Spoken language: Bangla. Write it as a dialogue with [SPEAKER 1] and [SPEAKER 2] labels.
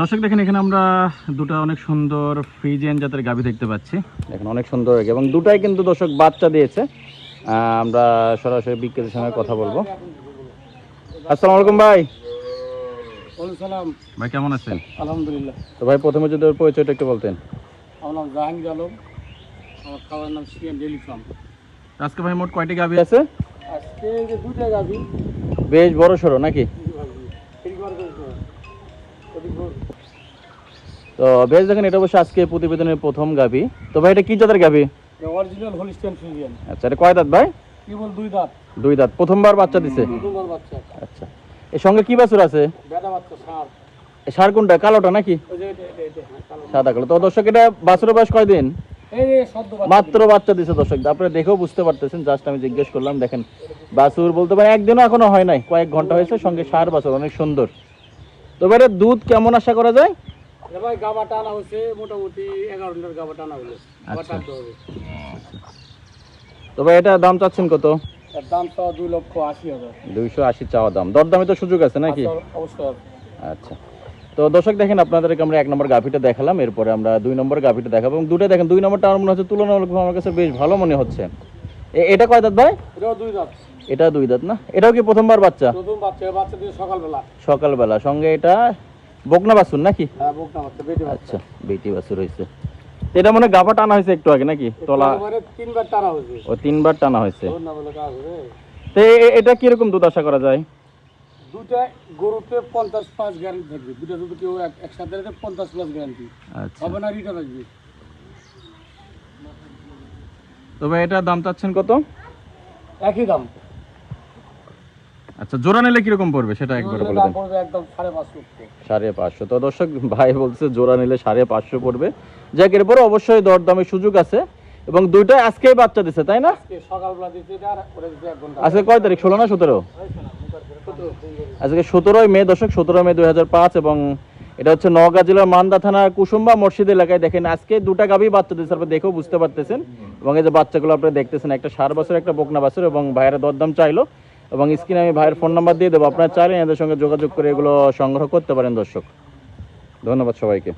[SPEAKER 1] দর্শক দেখেন এখানে আমরা দুটো অনেক সুন্দর ফ্রিজেন জাতের গাভি দেখতে পাচ্ছি। দেখেন অনেক সুন্দর হয়েছে এবং দুটাই কিন্তু দর্শক বাচ্চা দিয়েছে। আমরা সরাসরি বিক্রেতার সঙ্গে কথা বলব। আসসালামু আলাইকুম ভাই।
[SPEAKER 2] সালাম।
[SPEAKER 1] ভাই কেমন আছেন?
[SPEAKER 2] আলহামদুলিল্লাহ।
[SPEAKER 1] তো ভাই প্রথমে যদি ওর পরিচয়টা একটু বলতেন।
[SPEAKER 2] আমার নাম জাহাঙ্গীর আলম। আমার খাবার নাম সিএম ডেলি ফার্ম।
[SPEAKER 1] আজকে ভাই মোট কয়টি গাভি? আছে?
[SPEAKER 2] আজকে যে দুইটা গাভি।
[SPEAKER 1] বেশ বড় সড়ো নাকি? তো বেশ দেখেন এটা অবশ্য আজকে প্রতিবেদনের প্রথম গাভি। তো ভাই এটা কি জাতের গাভি?
[SPEAKER 2] অরিজিনাল হোলিস্টিয়ান ফ্রিজিয়ান
[SPEAKER 1] আচ্ছা এটা কয় দাঁত ভাই?
[SPEAKER 2] কেবল দুই দাঁত।
[SPEAKER 1] দুই দাঁত। প্রথমবার বাচ্চা দিছে?
[SPEAKER 2] দুবার বাচ্চা
[SPEAKER 1] আচ্ছা। এর সঙ্গে কি বাছুর আছে?
[SPEAKER 2] বেটা বাচ্চা সার।
[SPEAKER 1] সার কোনটা? কালোটা নাকি। সাদা কালো। তো দর্শক এটা বাছুরের বয়স কয়দিন মাত্র বাচ্চা দিছে দর্শক। আপনারা দেখেও বুঝতে পারতেছেন জাস্ট আমি জিজ্ঞেস করলাম দেখেন বাছুর বলতে পারেন একদিনও এখনও হয় নাই। কয়েক ঘণ্টা হয়েছে সঙ্গে সার বাছুর অনেক সুন্দর। তো এবারে দুধ কেমন আশা করা যায়?
[SPEAKER 2] ভাই গাবা টানা হয়েছে মোটামুটি এগারো লিটার গাবা টানা হলো।
[SPEAKER 1] আচ্ছা।
[SPEAKER 2] টানতে
[SPEAKER 1] তো ভাই এটা দাম চাচ্ছেন কত?
[SPEAKER 2] এর দাম তো দুই লক্ষ আশি হাজার।
[SPEAKER 1] দুইশো আশি চাওয়া দাম। দরদামে তো সুযোগ আছে নাকি?
[SPEAKER 2] আচ্ছা, অবশ্যই
[SPEAKER 1] আচ্ছা। তো দর্শক দেখেন আপনাদেরকে আমরা এক নম্বর গাভিটা দেখালাম এরপরে আমরা দুই নম্বর গাভিটা দেখাবো। এবং দুটো দেখেন দুই নম্বরটা আমার মনে হচ্ছে তুলনামূলক আমার কাছে বেশ ভালো মনে হচ্ছে। এটা কয় দাঁত ভাই?
[SPEAKER 2] দুই দাঁত।
[SPEAKER 1] এটা দুই দাঁত না? এটাও কি প্রথমবার বাচ্চা?
[SPEAKER 2] প্রথম বাচ্চা বাচ্চা দিয়ে সকালবেলা।
[SPEAKER 1] সকালবেলা। সঙ্গে এটা বকনা বাছুর নাকি?
[SPEAKER 2] হ্যাঁ
[SPEAKER 1] আচ্ছা বেটি বাছুর হয়েছে এটা মানে গাভা টানা হয়েছে একটু আগে নাকি? তলা
[SPEAKER 2] তিনবার টানা হয়েছে
[SPEAKER 1] ও তিনবার টানা হয়েছে তো এটা কীরকম দুধ আশা করা যায়?
[SPEAKER 2] দুটা গরুতে পঞ্চাশ পাঁচ গ্যারান্টি থাকবে। দুটা কেউ এক- একসাথে পঞ্চাশ প্লাস গ্যারান্টি
[SPEAKER 1] আচ্ছা।
[SPEAKER 2] হবে না রিটার্ন আসবে।
[SPEAKER 1] তবে এটা দাম চাচ্ছেন কত?
[SPEAKER 2] একই দাম।
[SPEAKER 1] আচ্ছা জোড়া নিলে কীরকম পড়বে? সেটা একবার বলে দেন।
[SPEAKER 2] সাড়ে পাঁচশো
[SPEAKER 1] তো দর্শক ভাই বলছে জোড়া নিলে সাড়ে পাঁচশো পড়বে। যাক এরপরে অবশ্যই দরদামের সুযোগ আছে। এবং দুইটাই আজকেই বাচ্চা দিছে তাই না?
[SPEAKER 2] আজকে
[SPEAKER 1] কয় তারিখ ষোলো না সতেরো? আজকে সতেরোই মে দশক সতেরো মে দুই পাঁচ এবং এটা হচ্ছে নওগাঁ জেলার মান্দা থানার কুসুম্বা মসজিদ এলাকায় দেখেন আজকে দুটা গাভী বাচ্চা দিচ্ছে আপনি দেখেও বুঝতে পারতেছেন। এবং এই যে বাচ্চাগুলো আপনারা দেখতেছেন একটা সার বছর একটা বকনা বছর এবং ভাইয়ের দরদাম চাইলো। এবং স্ক্রিনে আমি ভাইয়ের ফোন নাম্বার দিয়ে দেবো। আপনারা চাইলে এদের সঙ্গে যোগাযোগ করে এগুলো সংগ্রহ করতে পারেন দর্শক। ধন্যবাদ সবাইকে।